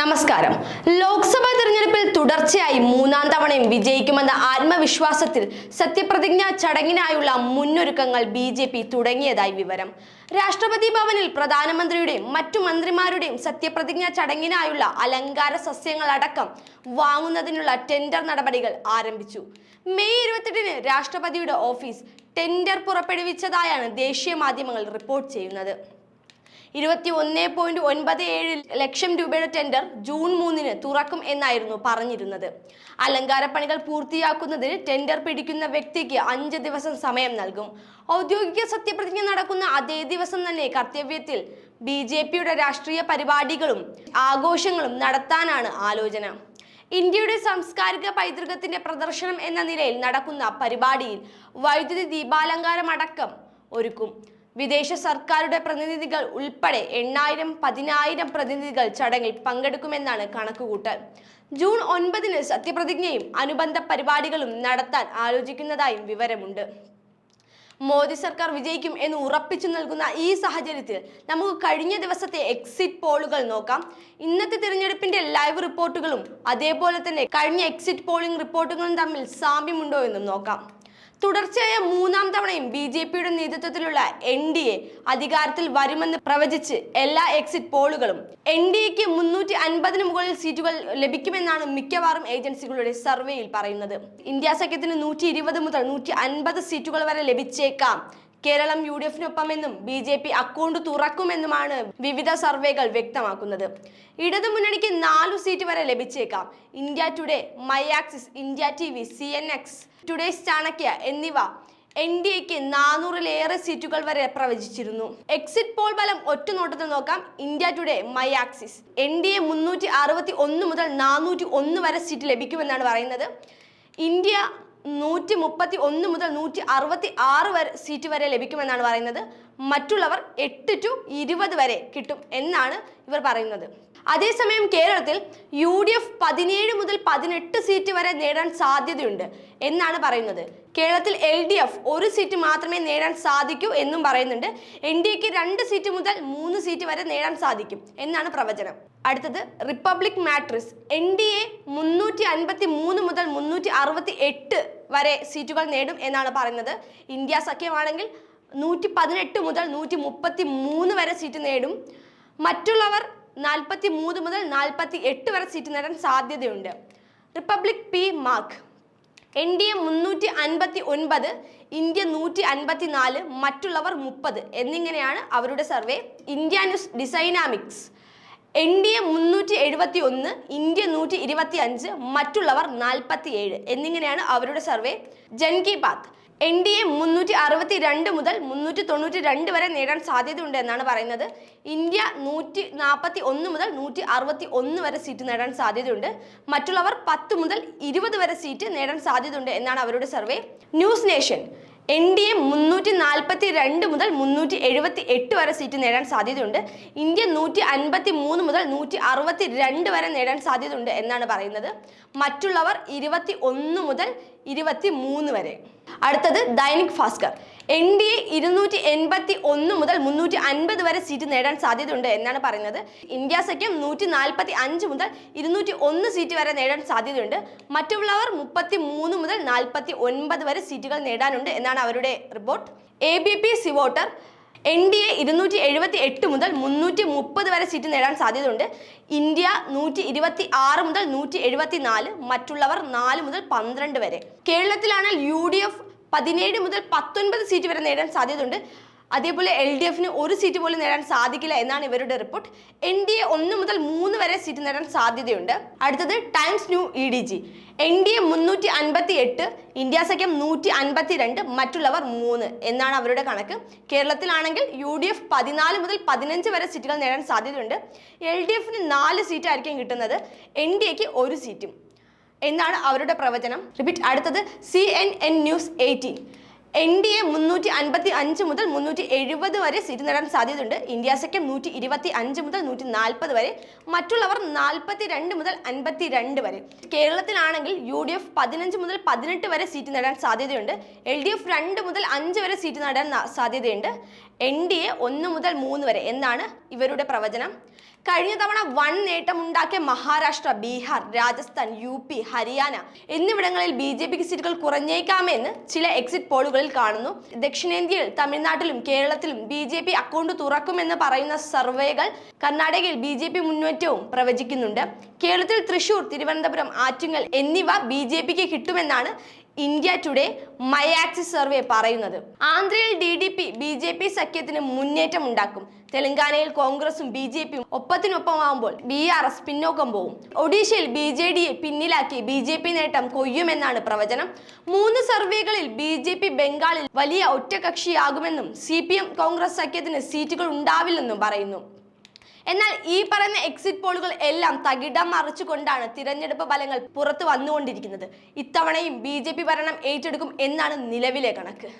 നമസ്കാരം. ലോക്സഭാ തെരഞ്ഞെടുപ്പിൽ തുടർച്ചയായി മൂന്നാം തവണയും വിജയിക്കുമെന്ന ആത്മവിശ്വാസത്തിൽ സത്യപ്രതിജ്ഞാ ചടങ്ങിനായുള്ള മുന്നൊരുക്കങ്ങൾ ബി ജെ പി തുടങ്ങിയതായി വിവരം. രാഷ്ട്രപതി ഭവനിൽ പ്രധാനമന്ത്രിയുടെയും മറ്റു മന്ത്രിമാരുടെയും സത്യപ്രതിജ്ഞാ ചടങ്ങിനായുള്ള അലങ്കാര സസ്യങ്ങളടക്കം വാങ്ങുന്നതിനുള്ള ടെൻഡർ നടപടികൾ ആരംഭിച്ചു. മെയ് ഇരുപത്തെട്ടിന് രാഷ്ട്രപതിയുടെ ഓഫീസ് ടെൻഡർ പുറപ്പെടുവിച്ചതായാണ് ദേശീയ മാധ്യമങ്ങൾ റിപ്പോർട്ട് ചെയ്യുന്നത്. ഇരുപത്തി ഒന്ന് പോയിന്റ് ഒൻപത് ഏഴ് ലക്ഷം രൂപയുടെ ടെൻഡർ ജൂൺ മൂന്നിന് തുറക്കും എന്നായിരുന്നു പറഞ്ഞിരുന്നത്. അലങ്കാര പണികൾ പൂർത്തിയാക്കുന്നതിന് ടെൻഡർ പിടിക്കുന്ന വ്യക്തിക്ക് അഞ്ച് ദിവസം സമയം നൽകും. ഔദ്യോഗിക സത്യപ്രതിജ്ഞ നടക്കുന്ന അതേ ദിവസം തന്നെ കർത്തവ്യത്തിൽ ബി ജെ പിയുടെ രാഷ്ട്രീയ പരിപാടികളും ആഘോഷങ്ങളും നടത്താനാണ് ആലോചന. ഇന്ത്യയുടെ സാംസ്കാരിക പൈതൃകത്തിന്റെ പ്രദർശനം എന്ന നിലയിൽ നടക്കുന്ന പരിപാടിയിൽ വൈദ്യുതി ദീപാലങ്കാരമടക്കം ഒരുക്കും. വിദേശ സർക്കാരുടെ പ്രതിനിധികൾ ഉൾപ്പെടെ എണ്ണായിരം പതിനായിരം പ്രതിനിധികൾ ചടങ്ങിൽ പങ്കെടുക്കുമെന്നാണ് കണക്കുകൂട്ടൽ. ജൂൺ ഒൻപതിന് സത്യപ്രതിജ്ഞയും അനുബന്ധ പരിപാടികളും നടത്താൻ ആലോചിക്കുന്നതായും വിവരമുണ്ട്. മോദി സർക്കാർ വിജയിക്കും എന്ന് ഉറപ്പിച്ചു നൽകുന്ന ഈ സാഹചര്യത്തിൽ നമുക്ക് കഴിഞ്ഞ ദിവസത്തെ എക്സിറ്റ് പോളുകൾ നോക്കാം. ഇന്നത്തെ തിരഞ്ഞെടുപ്പിന്റെ ലൈവ് റിപ്പോർട്ടുകളും അതേപോലെ തന്നെ കഴിഞ്ഞ എക്സിറ്റ് പോളിംഗ് റിപ്പോർട്ടുകളും തമ്മിൽ സാമ്യമുണ്ടോ എന്നും നോക്കാം. തുടർച്ചയായ മൂന്നാം തവണയും ബി ജെ പിയുടെ നേതൃത്വത്തിലുള്ള എൻ ഡി എ അധികാരത്തിൽ വരുമെന്ന് പ്രവചിച്ച് എല്ലാ എക്സിറ്റ് പോളുകളും. എൻ ഡി എക്ക് മുന്നൂറ്റി അൻപതിന് മുകളിൽ സീറ്റുകൾ ലഭിക്കുമെന്നാണ് മിക്കവാറും ഏജൻസികളുടെ സർവേയിൽ പറയുന്നത്. ഇന്ത്യ സഖ്യത്തിന് നൂറ്റി ഇരുപത് മുതൽ നൂറ്റി അൻപത് സീറ്റുകൾ വരെ ലഭിച്ചേക്കാം. കേരളം യു ഡി എഫിനൊപ്പമെന്നും ബി ജെ പി അക്കൗണ്ട് തുറക്കുമെന്നുമാണ് വിവിധ സർവേകൾ വ്യക്തമാക്കുന്നത്. ഇടതു മുന്നണിക്ക് നാലു സീറ്റ് വരെ ലഭിച്ചേക്കാം. India Today My Axis India T V C N X Today's Chanakya എന്നിവ എൻ ഡി എക്ക് നാനൂറിലേറെ സീറ്റുകൾ വരെ പ്രവചിച്ചിരുന്നു. എക്സിറ്റ് പോൾ ഫലം ഒറ്റ നോട്ടത്തിൽ നോക്കാം. India Today My Axis N D A മുന്നൂറ്റി അറുപത്തി ഒന്ന് മുതൽ നാനൂറ്റി ഒന്ന് വരെ സീറ്റ് ലഭിക്കുമെന്നാണ് പറയുന്നത്. ഇന്ത്യ നൂറ്റി മുപ്പത്തി ഒന്ന് മുതൽ നൂറ്റി അറുപത്തി ആറ് വരെ സീറ്റ് വരെ ലഭിക്കുമെന്നാണ് പറയുന്നത്. മറ്റുള്ളവർ എട്ട് ടു ഇരുപത് വരെ കിട്ടും എന്നാണ് ഇവർ പറയുന്നത്. അതേസമയം കേരളത്തിൽ യു ഡി എഫ് പതിനേഴ് മുതൽ പതിനെട്ട് സീറ്റ് വരെ നേടാൻ സാധ്യതയുണ്ട് എന്നാണ് പറയുന്നത്. കേരളത്തിൽ എൽ ഡി എഫ് ഒരു സീറ്റ് മാത്രമേ നേടാൻ സാധിക്കൂ എന്നും പറയുന്നുണ്ട്. എൻ ഡി എക്ക് രണ്ട് സീറ്റ് മുതൽ മൂന്ന് സീറ്റ് വരെ നേടാൻ സാധിക്കും എന്നാണ് പ്രവചനം. അടുത്തത് Republic Matrix. N D A മുന്നൂറ്റി അൻപത്തി മൂന്ന് മുതൽ മുന്നൂറ്റി അറുപത്തി എട്ട് വരെ സീറ്റുകൾ നേടും എന്നാണ് പറയുന്നത്. ഇന്ത്യ സഖ്യമാണെങ്കിൽ നൂറ്റി പതിനെട്ട് മുതൽ നൂറ്റി മുപ്പത്തി മൂന്ന് വരെ സീറ്റ് നേടും. മറ്റുള്ളവർ നാൽപ്പത്തി മൂന്ന് മുതൽ നാൽപ്പത്തി എട്ട് വരെ സീറ്റ് നേടാൻ സാധ്യതയുണ്ട്. Republic P MARQ. N D A മുന്നൂറ്റി അൻപത്തി ഒൻപത് ഇന്ത്യ നൂറ്റി അൻപത്തി നാല് മറ്റുള്ളവർ മുപ്പത് എന്നിങ്ങനെയാണ് അവരുടെ survey. India News D Dynamics. N D A മുന്നൂറ്റി എഴുപത്തി ഒന്ന് ഇന്ത്യ നൂറ്റി ഇരുപത്തി അഞ്ച് മറ്റുള്ളവർ നാൽപ്പത്തി ഏഴ് എന്നിങ്ങനെയാണ് അവരുടെ survey. Jan Ki Baat N D A മുന്നൂറ്റി അറുപത്തി രണ്ട് മുതൽ മുന്നൂറ്റി തൊണ്ണൂറ്റി രണ്ട് വരെ നേടാൻ സാധ്യതയുണ്ട് എന്നാണ് പറയുന്നത്. ഇന്ത്യ നൂറ്റി നാൽപ്പത്തി ഒന്ന് മുതൽ നൂറ്റി അറുപത്തി ഒന്ന് വരെ സീറ്റ് നേടാൻ സാധ്യതയുണ്ട്. മറ്റുള്ളവർ പത്ത് മുതൽ ഇരുപത് വരെ സീറ്റ് നേടാൻ സാധ്യതയുണ്ട് എന്നാണ് അവരുടെ survey News Nation N D A മുന്നൂറ്റി നാൽപ്പത്തി രണ്ട് മുതൽ മുന്നൂറ്റി എഴുപത്തി എട്ട് വരെ സീറ്റ് നേടാൻ സാധ്യതയുണ്ട്. ഇന്ത്യ നൂറ്റി അൻപത്തി മൂന്ന് മുതൽ നൂറ്റി അറുപത്തി രണ്ട് വരെ നേടാൻ സാധ്യതയുണ്ട് എന്നാണ് പറയുന്നത്. മറ്റുള്ളവർ ഇരുപത്തി ഒന്ന് മുതൽ ഇരുപത്തി മൂന്ന് വരെ. അടുത്തത് Dainik Bhaskar. N D A ഇരുന്നൂറ്റി എൺപത്തി ഒന്ന് മുതൽ മുന്നൂറ്റി അൻപത് വരെ സീറ്റ് നേടാൻ സാധ്യതയുണ്ട് എന്നാണ് പറയുന്നത്. ഇന്ത്യ സഖ്യം നൂറ്റി നാൽപ്പത്തി അഞ്ച് മുതൽ ഇരുന്നൂറ്റി ഒന്ന് സീറ്റ് വരെ നേടാൻ സാധ്യതയുണ്ട്. മറ്റുള്ളവർ മുപ്പത്തി മൂന്ന് മുതൽ നാൽപ്പത്തി ഒൻപത് വരെ സീറ്റുകൾ നേടാനുണ്ട് എന്നാണ് അവരുടെ report. A B P CVoter N D A ഇരുന്നൂറ്റി എഴുപത്തി എട്ട് മുതൽ മുന്നൂറ്റി മുപ്പത് വരെ സീറ്റ് നേടാൻ സാധ്യതയുണ്ട്. ഇന്ത്യ നൂറ്റി ഇരുപത്തി ആറ് മുതൽ നൂറ്റി എഴുപത്തി നാല് മറ്റുള്ളവർ നാല് മുതൽ പന്ത്രണ്ട് വരെ. കേരളത്തിലാണ് യു ഡി എഫ് പതിനേഴ് മുതൽ പത്തൊൻപത് സീറ്റ് വരെ നേടാൻ സാധ്യതയുണ്ട്. അതേപോലെ എൽ ഡി എഫിന് ഒരു സീറ്റ് പോലും നേടാൻ സാധിക്കില്ല എന്നാണ് ഇവരുടെ റിപ്പോർട്ട് എൻ ഡി എ ഒന്ന് മുതൽ മൂന്ന് വരെ സീറ്റ് നേടാൻ സാധ്യതയുണ്ട്. അടുത്തത് Times new E D G N D A മുന്നൂറ്റി അൻപത്തി എട്ട് ഇന്ത്യ സഖ്യം നൂറ്റി അൻപത്തി രണ്ട് മറ്റുള്ളവർ മൂന്ന് എന്നാണ് അവരുടെ കണക്ക്. കേരളത്തിലാണെങ്കിൽ യു ഡി എഫ് പതിനാല് മുതൽ പതിനഞ്ച് വരെ സീറ്റുകൾ നേടാൻ സാധ്യതയുണ്ട്. എൽ ഡി എഫിന് നാല് സീറ്റായിരിക്കും കിട്ടുന്നത്. എൻ ഡി എക്ക് ഒരു സീറ്റും എന്നാണ് അവരുടെ പ്രവചനം. റിപ്പീറ്റ്. അടുത്തത് C N N News eighteen N D A മുന്നൂറ്റി അൻപത്തി അഞ്ച് മുതൽ മുന്നൂറ്റി എഴുപത് വരെ സീറ്റ് നേടാൻ സാധ്യതയുണ്ട്. ഇന്ത്യ സഖ്യം നൂറ്റി ഇരുപത്തി അഞ്ച് മുതൽ നൂറ്റി നാൽപ്പത് വരെ. മറ്റുള്ളവർ നാൽപ്പത്തി രണ്ട് മുതൽ അൻപത്തി രണ്ട് വരെ. കേരളത്തിലാണെങ്കിൽ യു ഡി എഫ് പതിനഞ്ച് മുതൽ പതിനെട്ട് വരെ സീറ്റ് നേടാൻ സാധ്യതയുണ്ട്. എൽ ഡി എഫ് രണ്ട് മുതൽ അഞ്ച് വരെ സീറ്റ് നേടാൻ സാധ്യതയുണ്ട്. എൻ ഡി എ ഒന്ന് മുതൽ മൂന്ന് വരെ. എന്നാണ് ഇവരുടെ പ്രവചനം. കഴിഞ്ഞ തവണ വൺ നേട്ടമുണ്ടാക്കിയ മഹാരാഷ്ട്ര ബീഹാർ രാജസ്ഥാൻ യു പി ഹരിയാന എന്നിവിടങ്ങളിൽ ബി ജെ പിക്ക് സീറ്റുകൾ കുറഞ്ഞേക്കാമെന്ന് ചില എക്സിറ്റ് പോളുകളിൽ കാണുന്നു. ദക്ഷിണേന്ത്യയിൽ തമിഴ്നാട്ടിലും കേരളത്തിലും ബി ജെ പി അക്കൗണ്ട് തുറക്കുമെന്ന് പറയുന്ന സർവേകൾ കർണാടകയിൽ ബി ജെ പി മുന്നേറ്റവും പ്രവചിക്കുന്നുണ്ട്. കേരളത്തിൽ തൃശൂർ തിരുവനന്തപുരം ആറ്റിങ്ങൽ എന്നിവ ബി ജെ പിക്ക് കിട്ടുമെന്നാണ് India Today My Axis survey പറയുന്നത്. ആന്ധ്രയിൽ D D P B J P സഖ്യത്തിന് മുന്നേറ്റം ഉണ്ടാക്കും. തെലങ്കാനയിൽ കോൺഗ്രസും ബി ജെ പിയും ഒപ്പത്തിനൊപ്പമാകുമ്പോൾ ബി ആർ എസ് പിന്നോക്കം പോവും. ഒഡീഷയിൽ ബി ജെ ഡിയെ പിന്നിലാക്കി ബി ജെ പി നേട്ടം കൊയ്യുമെന്നാണ് പ്രവചനം. മൂന്ന് സർവേകളിൽ ബി ജെ പി ബംഗാളിൽ വലിയ ഒറ്റകക്ഷിയാകുമെന്നും സി പി എം കോൺഗ്രസ് സഖ്യത്തിന് സീറ്റുകൾ ഉണ്ടാവില്ലെന്നും പറയുന്നു. എന്നാൽ ഈ പറയുന്ന എക്സിറ്റ് പോളുകൾ എല്ലാം തകിടം മറിച്ചുകൊണ്ടാണ് തിരഞ്ഞെടുപ്പ് ഫലങ്ങൾ പുറത്തു വന്നുകൊണ്ടിരിക്കുന്നത്. ഇത്തവണയും ബി ഭരണം ഏറ്റെടുക്കും എന്നാണ് നിലവിലെ കണക്ക്.